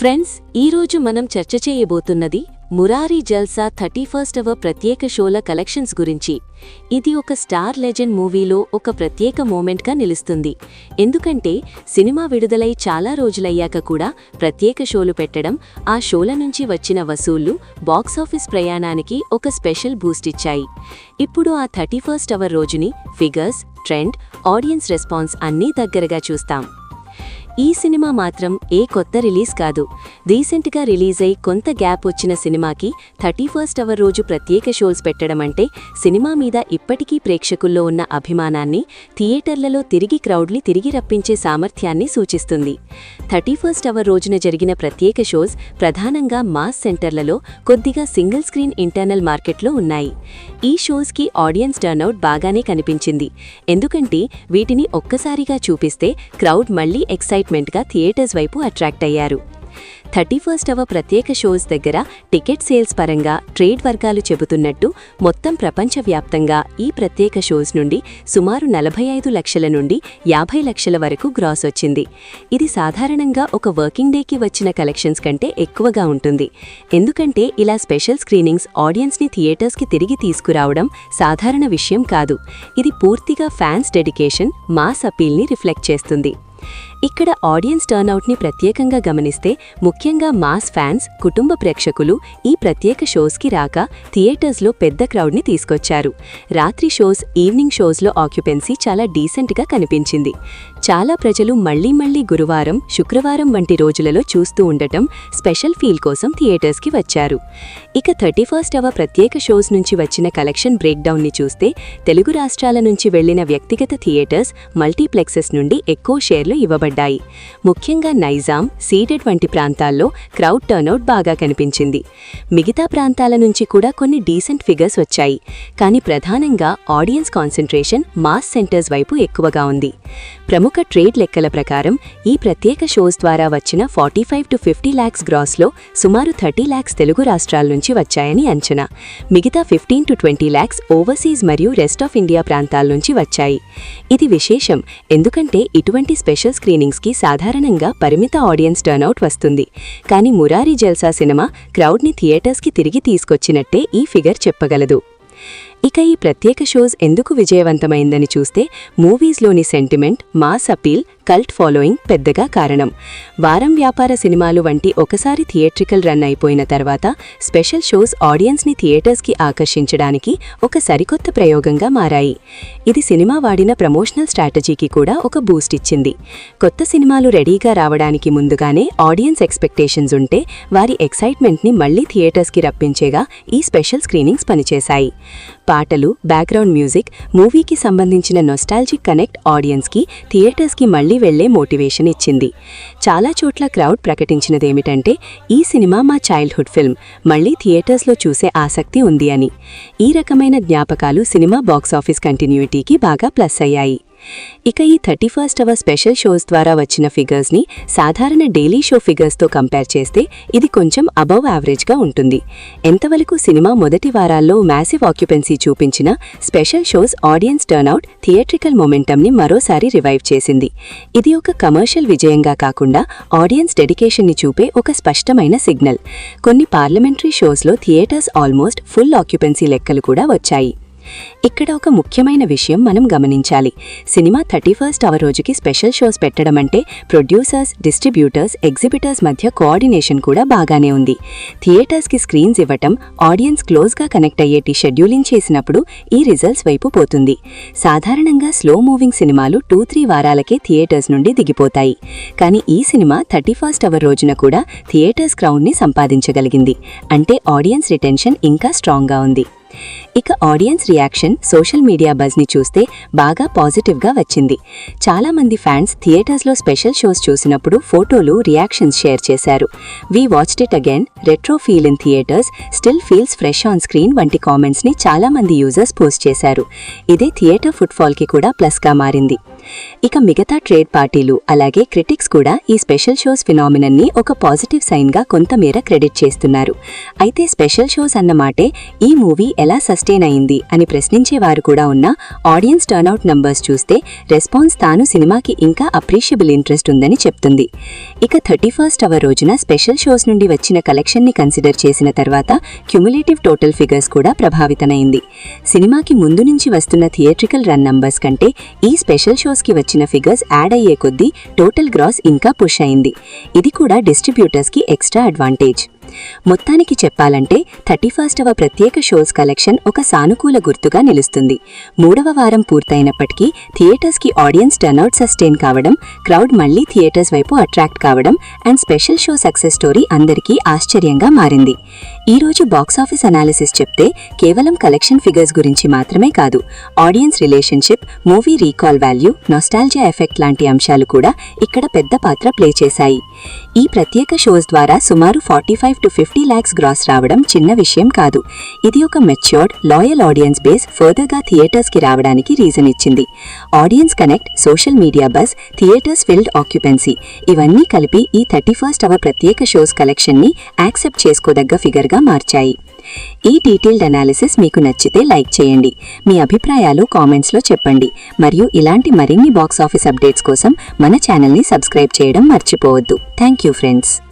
Friends ఈరోజు మనం చర్చ చేయబోతున్నది Murari Jalsa thirty first hour ప్రత్యేక షోల కలెక్షన్స్ గురించి. ఇది ఒక స్టార్ లెజెండ్ మూవీలో ఒక ప్రత్యేక మూమెంట్గా నిలుస్తుంది. ఎందుకంటే సినిమా విడుదలై చాలా రోజులయ్యాక కూడా ప్రత్యేక షోలు పెట్టడం ఆ షోల నుంచి వచ్చిన వసూళ్ళు బాక్సాఫీస్ ప్రయాణానికి ఒక స్పెషల్ బూస్ట్ ఇచ్చాయి. ఇప్పుడు ఆ థర్టీ ఫస్ట్ అవర్ రోజుని ఫిగర్స్ ట్రెండ్ ఆడియన్స్ రెస్పాన్స్ అన్నీ దగ్గరగా చూస్తాం. ఈ సినిమా మాత్రం ఏ కొత్త రిలీజ్ కాదు. రీసెంట్గా రిలీజ్ అయి కొంత గ్యాప్ వచ్చిన సినిమాకి థర్టీ ఫస్ట్ అవర్ రోజు ప్రత్యేక షోస్ పెట్టడం అంటే సినిమా మీద ఇప్పటికీ ప్రేక్షకుల్లో ఉన్న అభిమానాన్ని థియేటర్లలో తిరిగి క్రౌడ్ని తిరిగి రప్పించే సామర్థ్యాన్ని సూచిస్తుంది. థర్టీ ఫస్ట్ అవర్ రోజున జరిగిన ప్రత్యేక షోస్ ప్రధానంగా మాస్ సెంటర్లలో కొద్దిగా సింగిల్ స్క్రీన్ ఇంటర్నల్ మార్కెట్లో ఉన్నాయి. ఈ షోస్కి ఆడియన్స్ టర్నౌట్ బాగానే కనిపించింది. ఎందుకంటే వీటిని ఒక్కసారిగా చూపిస్తే క్రౌడ్ మళ్ళీ ఎక్సైట్మెంట్గా థియేటర్స్ వైపు అట్రాక్ట్ అయ్యారు. థర్టీ ఫస్ట్ అవర్ ప్రత్యేక షోస్ దగ్గర టికెట్ సేల్స్ పరంగా ట్రేడ్ వర్గాలు చెబుతున్నట్టు మొత్తం ప్రపంచవ్యాప్తంగా ఈ ప్రత్యేక షోస్ నుండి సుమారు నలభై ఐదు లక్షల నుండి యాభై లక్షల వరకు గ్రాస్ వచ్చింది. ఇది సాధారణంగా ఒక వర్కింగ్ డేకి వచ్చిన కలెక్షన్స్ కంటే ఎక్కువగా ఉంటుంది. ఎందుకంటే ఇలా స్పెషల్ స్క్రీనింగ్స్ ఆడియన్స్ని థియేటర్స్కి తిరిగి తీసుకురావడం సాధారణ విషయం కాదు. ఇది పూర్తిగా ఫ్యాన్స్ డెడికేషన్ మాస్ అపీల్ని రిఫ్లెక్ట్ చేస్తుంది. ఇక్కడ ఆడియన్స్ టర్నౌట్ని ప్రత్యేకంగా గమనిస్తే ముఖ్యంగా మాస్ ఫ్యాన్స్ కుటుంబ ప్రేక్షకులు ఈ ప్రత్యేక షోస్కి రాక థియేటర్స్లో పెద్ద క్రౌడ్ని తీసుకొచ్చారు. రాత్రి షోస్ ఈవినింగ్ షోస్లో ఆక్యుపెన్సీ చాలా డీసెంట్గా కనిపించింది. చాలా ప్రజలు మళ్ళీ మళ్ళీ గురువారం శుక్రవారం వంటి రోజులలో చూస్తూ ఉండటం స్పెషల్ ఫీల్ కోసం థియేటర్స్కి వచ్చారు. ఇక థర్టీ ఫస్ట్ అవర్ ప్రత్యేక షోస్ నుంచి వచ్చిన కలెక్షన్ బ్రేక్డౌన్ని చూస్తే తెలుగు రాష్ట్రాల నుంచి వెళ్ళిన వ్యక్తిగత థియేటర్స్ మల్టీప్లెక్సెస్ నుండి ఎక్కువ షేర్లు ఇవ్వబడ్డాయి. ముఖ్యంగా నైజాం సీడెడ్ వంటి ప్రాంతాల్లో క్రౌడ్ టర్నౌట్ బాగా కనిపించింది. మిగతా ప్రాంతాల నుంచి కూడా కొన్ని డీసెంట్ ఫిగర్స్ వచ్చాయి. కానీ ప్రధానంగా ఆడియన్స్ కాన్సన్ట్రేషన్ మాస్ సెంటర్స్ వైపు ఎక్కువగా ఉంది. ప్రముఖ ట్రేడ్ లెక్కల ప్రకారం ఈ ప్రత్యేక షోస్ ద్వారా వచ్చిన forty five to fifty lakhs గ్రాస్లో సుమారు థర్టీ ల్యాక్స్ తెలుగు రాష్ట్రాల నుంచి వచ్చాయని అంచనా. మిగతా fifteen to twenty lakhs overseas మరియు రెస్ట్ ఆఫ్ ఇండియా ప్రాంతాల నుంచి వచ్చాయి. ఇది విశేషం ఎందుకంటే ఇటువంటి స్పెషల్ స్క్రీనింగ్స్కి సాధారణంగా పరిమిత ఆడియన్స్ టర్నౌట్ వస్తుంది. కానీ మురారి జల్సా సినిమా క్రౌడ్ని థియేటర్స్కి తిరిగి తీసుకొచ్చినట్టే ఈ ఫిగర్ చెప్పగలదు. ఇక ఈ ప్రత్యేక షోస్ ఎందుకు విజయవంతమైందని చూస్తే మూవీస్లోని sentiment mass appeal cult following పెద్దగా కారణం. వారం వ్యాపార సినిమాలు వంటి ఒకసారి థియేట్రికల్ రన్ అయిపోయిన తర్వాత స్పెషల్ షోస్ ఆడియన్స్ని థియేటర్స్కి ఆకర్షించడానికి ఒక సరికొత్త ప్రయోగంగా మారాయి. ఇది సినిమా వాడిన ప్రమోషనల్ స్ట్రాటజీకి కూడా ఒక బూస్ట్ ఇచ్చింది. కొత్త సినిమాలు రెడీగా రావడానికి ముందుగానే ఆడియన్స్ ఎక్స్పెక్టేషన్స్ ఉంటే వారి ఎక్సైట్మెంట్ని మళ్ళీ థియేటర్స్కి రప్పించేగా ఈ స్పెషల్ స్క్రీనింగ్స్ పనిచేశాయి. పాటలు బ్యాక్గ్రౌండ్ మ్యూజిక్ మూవీకి సంబంధించిన నొస్టాలజిక్ కనెక్ట్ ఆడియన్స్కి థియేటర్స్కి మళ్ళీ వెళ్ళే మోటివేషన్ ఇచ్చింది. చాలా చోట్ల క్రౌడ్ ప్రకటించినదేమిటంటే ఈ సినిమా మా చైల్డ్హుడ్ ఫిల్మ్ మళ్ళీ థియేటర్స్లో చూసే ఆసక్తి ఉంది అని. ఈ రకమైన జ్ఞాపకాలు సినిమా బాక్సాఫీస్ కంటిన్యూటీకి బాగా ప్లస్ అయ్యాయి. ఇక ఈ thirty first hour special shows ద్వారా వచ్చిన ఫిగర్స్ని సాధారణ డైలీ షో ఫిగర్స్తో కంపేర్ చేస్తే ఇది కొంచెం అబవ్ యావరేజ్గా ఉంటుంది. ఎంతవరకు సినిమా మొదటి వారాల్లో మ్యాసివ్ ఆక్యుపెన్సీ చూపించిన special shows audience turnout theatrical మొమెంటమ్ని మరోసారి రివైవ్ చేసింది. ఇది ఒక కమర్షియల్ విజయంగా కాకుండా ఆడియన్స్ డెడికేషన్ని చూపే ఒక స్పష్టమైన సిగ్నల్. కొన్ని పార్లమెంటరీ షోస్లో థియేటర్స్ ఆల్మోస్ట్ ఫుల్ ఆక్యుపెన్సీ లెక్కలు కూడా వచ్చాయి. ఇక్కడ ఒక ముఖ్యమైన విషయం మనం గమనించాలి. సినిమా థర్టీ ఫస్ట్ అవర్ రోజుకి స్పెషల్ షోస్ పెట్టడం అంటే ప్రొడ్యూసర్స్ డిస్ట్రిబ్యూటర్స్ ఎగ్జిబిటర్స్ మధ్య కోఆర్డినేషన్ కూడా బాగానే ఉంది. థియేటర్స్కి స్క్రీన్స్ ఇవ్వటం ఆడియన్స్ క్లోజ్గా కనెక్ట్ అయ్యేటి షెడ్యూలింగ్ చేసినప్పుడు ఈ రిజల్ట్స్ వైపు పోతుంది. సాధారణంగా స్లో మూవింగ్ సినిమాలు టూ త్రీ వారాలకే థియేటర్స్ నుండి దిగిపోతాయి. కానీ ఈ సినిమా థర్టీ ఫస్ట్ అవర్ రోజున కూడా థియేటర్స్ క్రౌడ్ని సంపాదించగలిగింది. అంటే ఆడియన్స్ రిటెన్షన్ ఇంకా స్ట్రాంగ్గా ఉంది. ఇక ఆడియన్స్ రియాక్షన్ సోషల్ మీడియా బజ్ని చూస్తే బాగా పాజిటివ్గా వచ్చింది. చాలా మంది ఫ్యాన్స్ థియేటర్స్లో స్పెషల్ షోస్ చూసినప్పుడు ఫోటోలు రియాక్షన్స్ షేర్ చేశారు. We watched it again retro feel in theatres still feels fresh on screen వంటి కామెంట్స్ని చాలామంది యూజర్స్ పోస్ట్ చేశారు. ఇదే థియేటర్ ఫుట్ఫాల్కి కూడా ప్లస్గా మారింది. ఇక మిగతా ట్రేడ్ పార్టీలు అలాగే క్రిటిక్స్ కూడా ఈ స్పెషల్ షోస్ ఫినామినన్ని ఒక పాజిటివ్ సైన్గా కొంతమేర క్రెడిట్ చేస్తున్నారు. అయితే స్పెషల్ షోస్ అన్నమాటే ఈ మూవీ ఎలా సస్టైన్ అయింది అని ప్రశ్నించేవారు కూడా ఉన్నా ఆడియన్స్ టర్న్అవుట్ నంబర్స్ చూస్తే రెస్పాన్స్ తాను సినిమాకి ఇంకా అప్రీషియబుల్ ఇంట్రెస్ట్ ఉందని చెప్తుంది. ఇక థర్టీ ఫస్ట్ అవర్ రోజున స్పెషల్ షోస్ నుండి వచ్చిన కలెక్షన్ని కన్సిడర్ చేసిన తర్వాత క్యుములేటివ్ టోటల్ ఫిగర్స్ కూడా ప్రభావితమైంది. సినిమాకి ముందు నుంచి వస్తున్న థియేట్రికల్ రన్ నంబర్స్ కంటే ఈ స్పెషల్ కి వచ్చిన ఫిగర్స్ యాడ్ అయ్యే కొద్దీ టోటల్ గ్రాస్ ఇంకా పుష్ అయింది. ఇది కూడా డిస్ట్రిబ్యూటర్స్కి ఎక్స్ట్రా అడ్వాంటేజ్ మొత్తానికి చెప్పాలంటే థర్టీ ఫస్ట్ అవ ప్రత్యేక షోస్ కలెక్షన్ ఒక సానుకూల గుర్తుగా నిలుస్తుంది. మూడవ వారం పూర్తయినప్పటికీ థియేటర్స్కి ఆడియన్స్ టర్నౌట్ సస్టైన్ కావడం క్రౌడ్ మళ్ళీ థియేటర్స్ వైపు అట్రాక్ట్ కావడం and special show success story అందరికీ ఆశ్చర్యంగా మారింది. ఈరోజు బాక్సాఫీస్ అనాలిసిస్ చెప్తే కేవలం కలెక్షన్ ఫిగర్స్ గురించి మాత్రమే కాదు audience relationship movie recall value nostalgia effect లాంటి అంశాలు కూడా ఇక్కడ పెద్ద పాత్ర ప్లే చేశాయి. ఈ ప్రత్యేక షోస్ ద్వారా సుమారు forty five to fifty lakhs gross రావడం చిన్న విషయం కాదు. ఇది ఒక మెచ్యూర్డ్ లాయల్ ఆడియన్స్ బేస్ ఫర్దర్గా థియేటర్స్కి రావడానికి రీజన్ ఇచ్చింది. Audience connect social media buzz theatres filled occupancy ఇవన్నీ కలిపి ఈ థర్టీ ఫస్ట్ అవర్ ప్రత్యేక షోస్ కలెక్షన్ని యాక్సెప్ట్ చేసుకోదగ్గ ఫిగర్గా మార్చాయి. ఈ డీటెయిల్డ్ అనాలిసిస్ మీకు నచ్చితే లైక్ చేయండి. మీ అభిప్రాయాలు కామెంట్స్లో చెప్పండి. మరియు ఇలాంటి మరిన్ని బాక్స్ ఆఫీస్ అప్డేట్స్ కోసం మన ఛానల్ని సబ్స్క్రైబ్ చేయడం మర్చిపోవద్దు. Thank you friends.